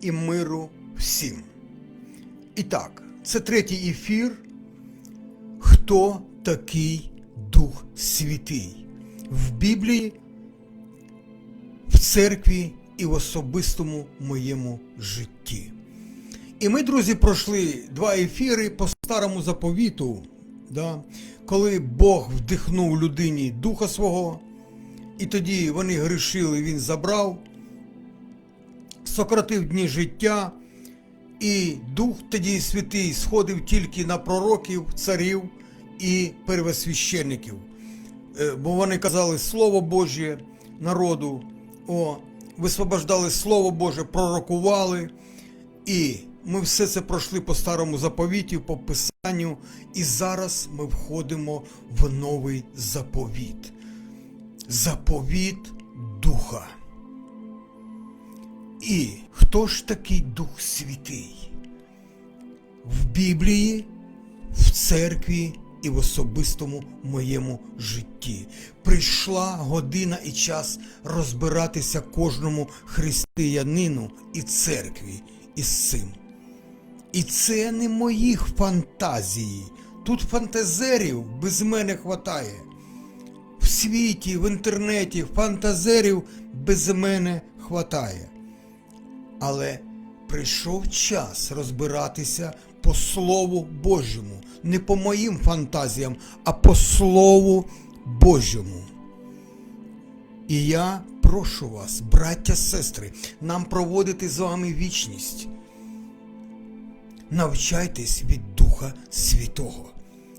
і миру всім. І так, це третій ефір. Хто такий Дух Святий? В Біблії, в церкві і в особистому моєму житті. І ми, друзі, пройшли два ефіри по старому заповіту, да, коли Бог вдихнув людині духа свого, і тоді вони грішили, він забрав, сократив дні життя, і Дух тоді святий сходив тільки на пророків, царів і первосвященників. Е, Бо вони казали Слово Боже народу, о, висвобождали Слово Боже, пророкували. І ми все це пройшли по старому заповіті, по Писанню, і зараз ми входимо в новий заповіт. Заповіт Духа. І хто ж такий Дух Святий? В Біблії, в церкві і в особистому моєму житті. Прийшла година і час розбиратися кожному християнину і церкві із цим. І це не моїх фантазій. Тут фантазерів без мене хватає. В світі, в інтернеті фантазерів без мене хватає. Але прийшов час розбиратися по Слову Божому, не по моїм фантазіям, а по Слову Божому. І я прошу вас, браття, сестри, нам проводити з вами вічність. Навчайтесь від Духа Святого.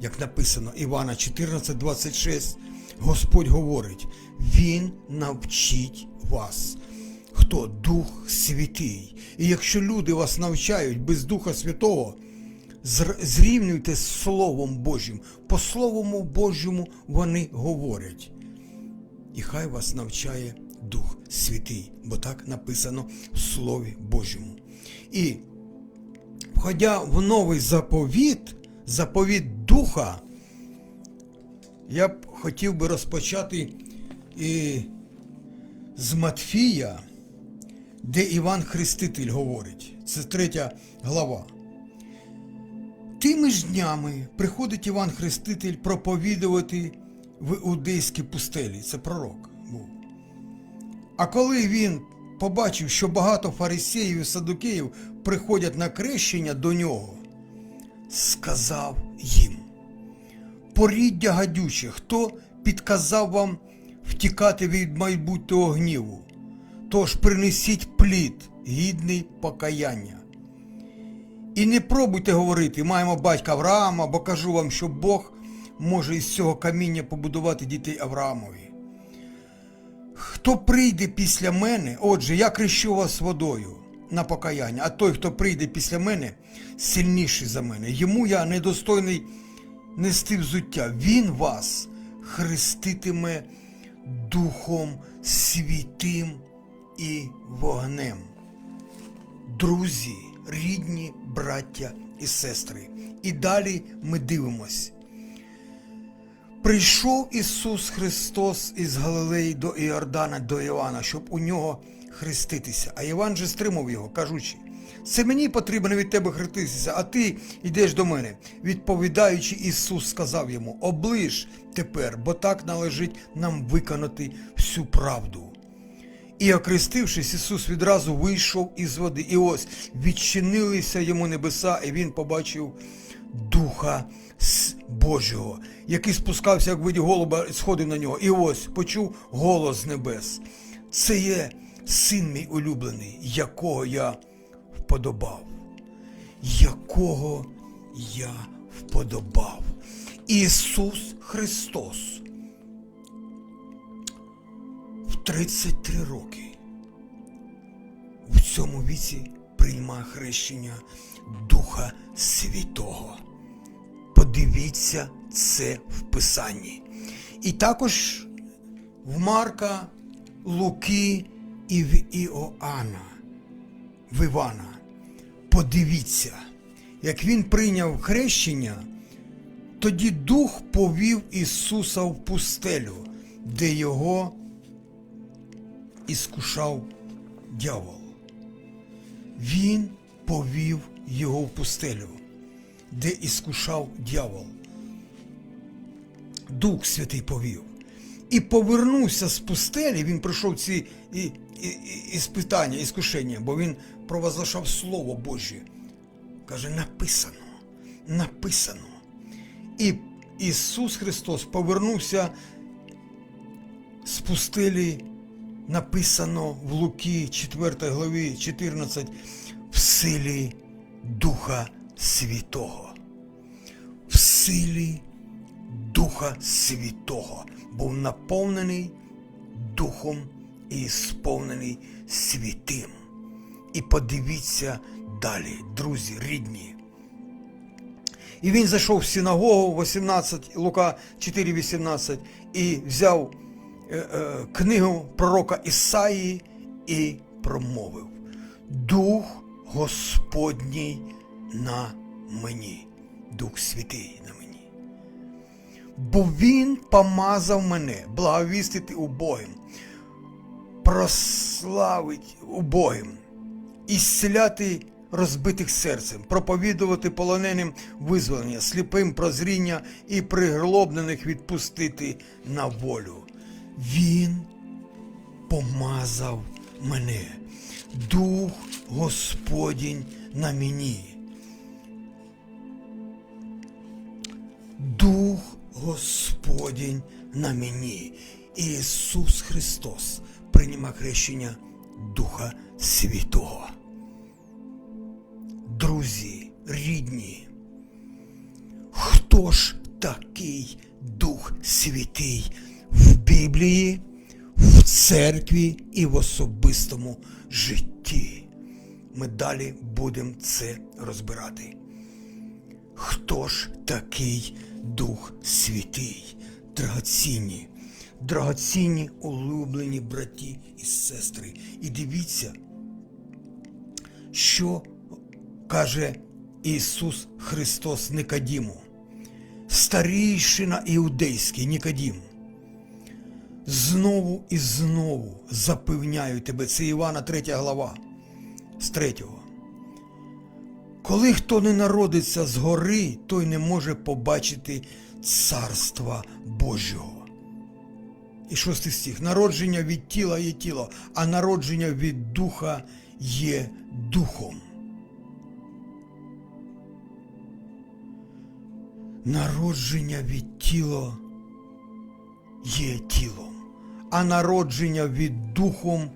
Як написано Івана 14:26, Господь говорить: Він навчить вас. Хто Дух Святий. І якщо люди вас навчають без Духа Святого, зрівнюйте з Словом Божим. По Словому Божому вони говорять. І хай вас навчає Дух Святий, бо так написано в Слові Божому. І входя в новий заповіт, заповіт Духа, я б хотів би розпочати і з Матфія, де Іван Хреститель говорить. Це третя глава. Тими ж днями приходить Іван Хреститель проповідувати в іудейській пустелі. Це пророк був. А коли він побачив, що багато фарисеїв і садукеїв приходять на крещення до нього, сказав їм: Поріддя гадюче, хто підказав вам втікати від майбутнього гніву? Тож принесіть плід, гідний покаяння. І не пробуйте говорити, маємо батька Авраама, бо кажу вам, що Бог може із цього каміння побудувати дітей Авраамові. Хто прийде після мене, отже, я крещу вас водою на покаяння, а той, хто прийде після мене, сильніший за мене. Йому я недостойний нести взуття. Він вас хреститиме Духом Святим і вогнем. Друзі, рідні, браття і сестри. І далі ми дивимось. Прийшов Ісус Христос із Галилеї до Іордана до Івана, щоб у нього хреститися. А Іван же стримав його, кажучи: це мені потрібно від тебе хреститися, а ти йдеш до мене. Відповідаючи, Ісус сказав йому: Оближ тепер, бо так належить нам виконати всю правду. І окрестившись, Ісус відразу вийшов із води. І ось відчинилися йому небеса, і він побачив Духа Божого, який спускався, як виді голуба, і сходив на нього. І ось почув голос небес. Це є син мій улюблений, якого я вподобав. Якого я вподобав. Ісус Христос 33 роки в цьому віці приймає хрещення Духа Святого. Подивіться це в Писанні. І також в Марка, Луки і в Іоанна, в Івана. Подивіться, як він прийняв хрещення, тоді Дух повів Ісуса в пустелю, де його іскушав дьявол. Він повів його в пустелю, де іскушав дьявол. Дух Святий повів. І повернувся з пустелі, він пройшов ці і, і, і, іспитання, іскушення, бо він провозглашав Слово Боже. Каже, написано, написано. І Ісус Христос повернувся з пустелі, написано в Луки 4 главі 14, в силі Духа Святого. В силі Духа Святого був наповнений Духом і сповнений святим. І подивіться далі, друзі, рідні. І він зайшов в синагогу 18, Лука 4,18 і взяв книгу пророка Ісаї і промовив: Дух Господній на мені, Дух Святий на мені. Бо Він помазав мене благовістити убогим, прославить убогим, ісціляти розбитих серцем, проповідувати полоненим визволення, сліпим прозріння і приглобнених відпустити на волю. Він помазав мене, Дух Господінь на мені. Дух Господінь на мені. Ісус Христос прийняв хрещення Духа Святого. Друзі, рідні, хто ж такий Дух Святий Біблії, в церкві і в особистому житті? Ми далі будемо це розбирати. Хто ж такий Дух Святий? Драгоцінні, драгоцінні улюблені браті і сестри. І дивіться, що каже Ісус Христос Никодіму, старійшина іудейський Нікодім. Знову і знову запевняю тебе, це Івана 3 глава з 3. Коли хто не народиться згори, той не може побачити царства Божого. І шостий стих. Народження від тіла є тіло, а народження від духа є духом. Народження від тіла є тілом, а народження від духом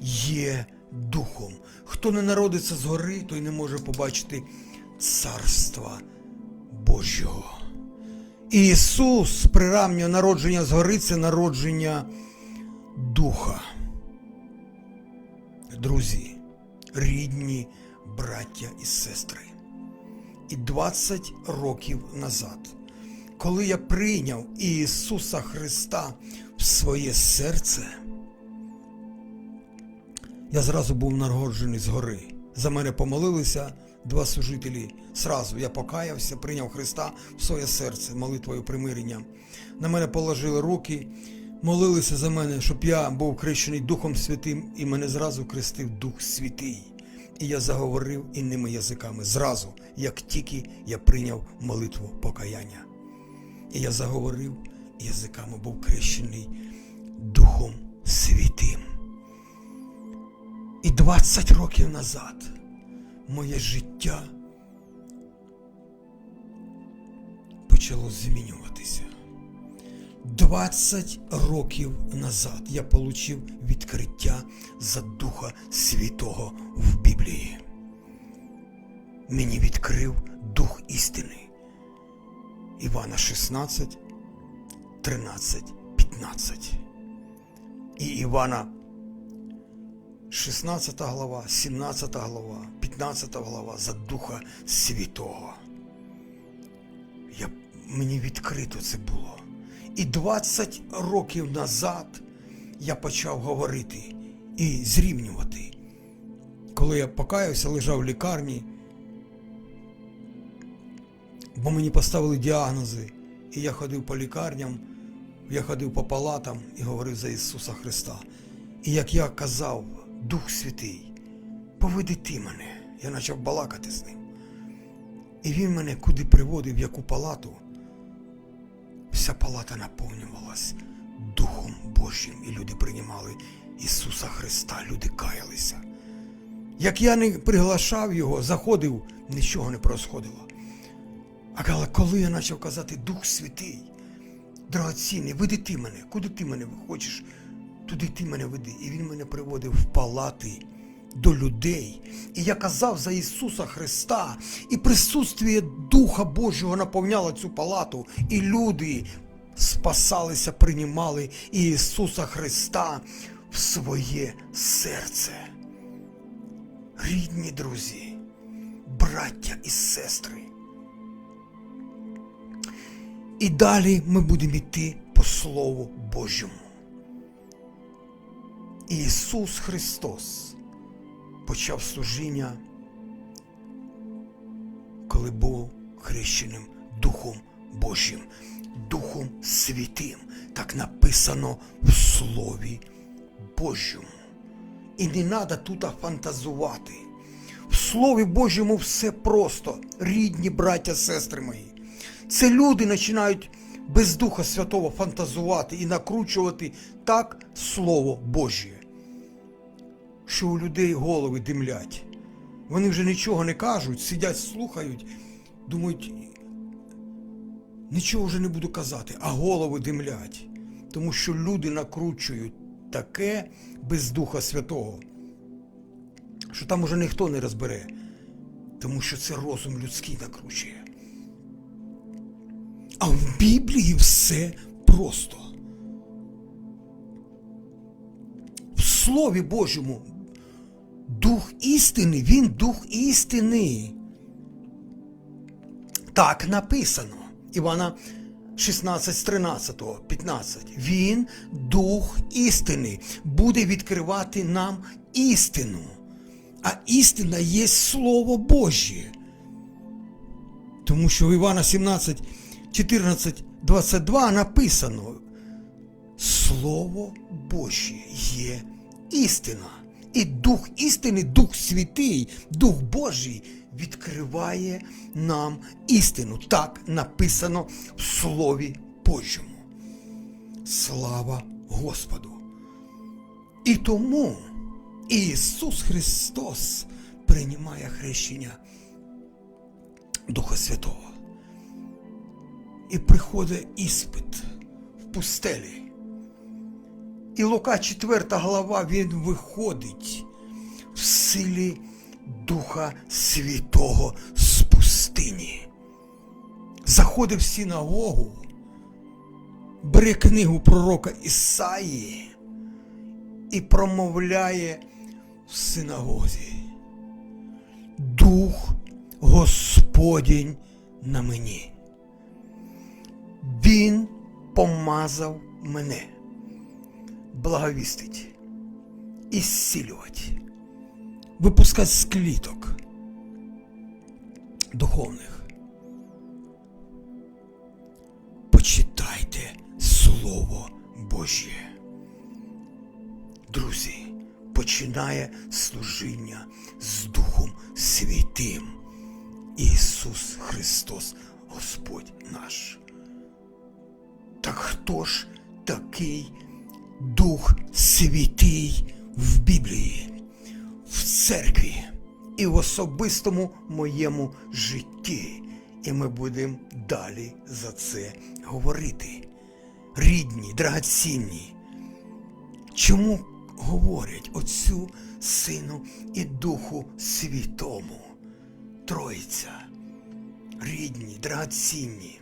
є духом. Хто не народиться згори, той не може побачити царства Божого. Ісус приравнює народження згори це народження духа. Друзі, рідні браття і сестри. І 20 років назад, коли я прийняв Ісуса Христа в своє серце, я зразу був народжений згори. За мене помолилися два служителі. Сразу я покаявся, прийняв Христа в своє серце молитвою примирення. На мене положили руки, молилися за мене, щоб я був крещений Духом Святим, і мене зразу крестив Дух Святий. І я заговорив інними язиками зразу, як тільки я прийняв молитву покаяння. І я заговорив язиками, був крещений Духом Святим. І 20 років назад моє життя почало змінюватися. 20 років назад я отримав відкриття за Духа Святого в Біблії. Мені відкрив Дух істини. Івана 16, 13, 15. І Івана 16 глава, 17 глава, 15 глава за Духа Святого. Я, мені відкрито це було. І 20 років назад я почав говорити і зрівнювати. Коли я покаявся, лежав в лікарні, бо мені поставили діагнози, і я ходив по лікарням, я ходив по палатам і говорив за Ісуса Христа. І як я казав, Дух Святий, поведи ти мене. Я почав балакати з ним. І він мене куди приводив, в яку палату. Вся палата наповнювалась Духом Божим, і люди приймали Ісуса Христа, люди каялися. Як я не приглашав його, заходив, нічого не происходило. А коли я почав казати Дух Святий, драгоцінний, веди ти мене, куди ти мене хочеш, туди ти мене веди. І він мене приводив в палати до людей. І я казав за Ісуса Христа, і присутствие Духа Божого наповняло цю палату, і люди спасалися, приймали Ісуса Христа в своє серце. Рідні друзі, браття і сестри. І далі ми будемо йти по Слову Божому. Ісус Христос почав служіння, коли був хрещеним Духом Божим, Духом Святим. Так написано в Слові Божому. І не треба тут фантазувати. В Слові Божому все просто, рідні браття, сестри мої. Це люди починають без Духа Святого фантазувати і накручувати так Слово Божє, що у людей голови димлять. Вони вже нічого не кажуть, сидять, слухають, думають, нічого вже не буду казати, а голови димлять. Тому що люди накручують таке без Духа Святого, що там уже ніхто не розбере, тому що це розум людський накручує. А в Біблії все просто. В Слові Божому Дух істини, він дух істини. Так написано. Івана 16 з 13, 15. Він дух істини, буде відкривати нам істину. А істина є Слово Божє. Тому що в Івана 17, 14, 22 написано: Слово Божє є істина. І Дух істини, Дух Святий, Дух Божий відкриває нам істину. Так написано в Слові Божому. Слава Господу! І тому Ісус Христос приймає хрещення Духа Святого. І приходить іспит в пустелі. І Лука 4 глава він виходить в силі Духа Святого з пустині. Заходить в синагогу, бере книгу пророка Ісаї і промовляє в синагозі. Дух Господень на мені. Він помазав мене благовістить, ісцілювати, випускати з кліток духовних. Почитайте Слово Божє. Друзі, починає служіння з Духом Святим. Ісус Христос, Господь наш. Так хто ж такий Дух Святий в Біблії, в церкві і в особистому моєму житті? І ми будемо далі за це говорити. Рідні, драгоцінні. Чому говорять Отцю, Сину і Духу Святому? Троїця, рідні, драгоцінні.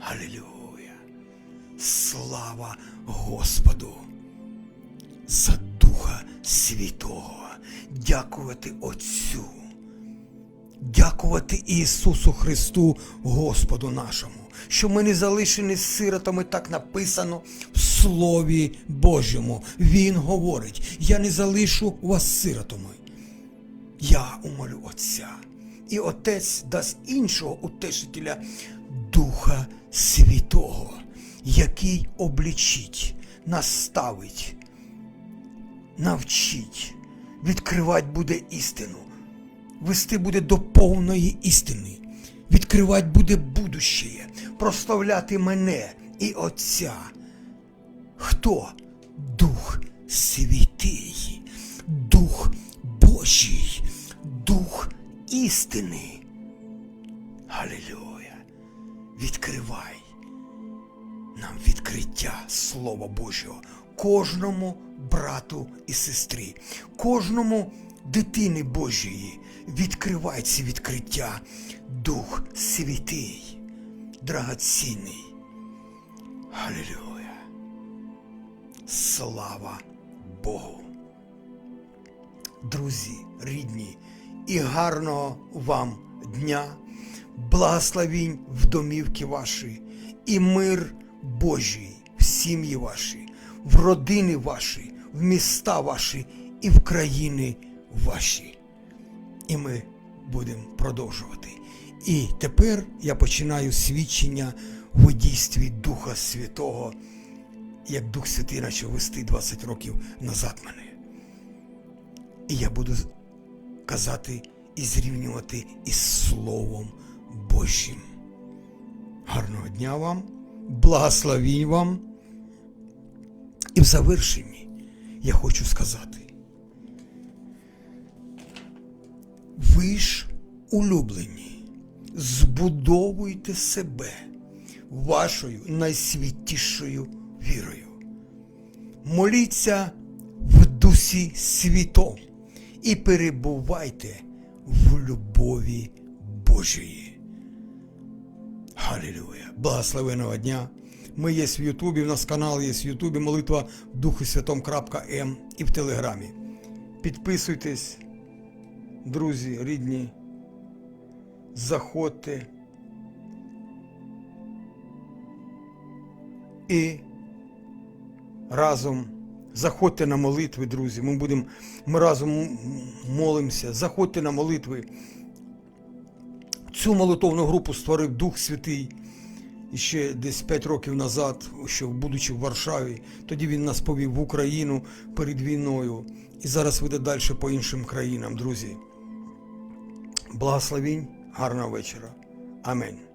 Алілюя! Слава Господу за Духа Святого. Дякувати Отцю. Дякувати Ісусу Христу, Господу нашому, що ми не залишені сиротами, так написано в Слові Божому. Він говорить: Я не залишу вас сиротами. Я умолю Отця, і Отець дасть іншого утешителя Духа Святого, який облічить, наставить, навчить, відкривати буде істину, вести буде до повної істини, відкривати буде будущее, прославляти мене і Отця. Хто? Дух Святий, Дух Божий, Дух істини. Галилюя! Відкривай нам відкриття Слова Божого, кожному брату і сестрі, кожному дитини Божої. Відкривай ці відкриття, Дух Святий, драгоцінний. Галилюя! Слава Богу! Друзі, рідні, і гарного вам дня, благословінь в домівки ваші, і мир Божий в сім'ї ваші, в родини ваші, в міста ваші і в країни ваші. І ми будемо продовжувати. І тепер я починаю свідчення в дійстві Духа Святого, як Дух Святий почав вести 20 років назад мене. І я буду казати і зрівнювати із Словом Божим. Гарного дня вам, благословінь вам. І в завершенні я хочу сказати. Ви ж улюблені, збудовуйте себе вашою найсвятішою вірою. Моліться в Дусі Святом і перебувайте в любові Божої. Халілюя! Благословеного дня! Ми є в Ютубі, у нас канал є в Ютубі, молитва в Духу Святом.м і в Телеграмі. Підписуйтесь, друзі, рідні, заходьте. І разом заходьте на молитви, друзі. Ми будемо, ми разом молимося. Заходьте на молитви. Цю молитовну групу створив Дух Святий ще десь 5 років назад, що будучи в Варшаві, тоді він нас повів в Україну перед війною і зараз веде далі по іншим країнам, друзі. Благословінь, гарного вечора. Амінь.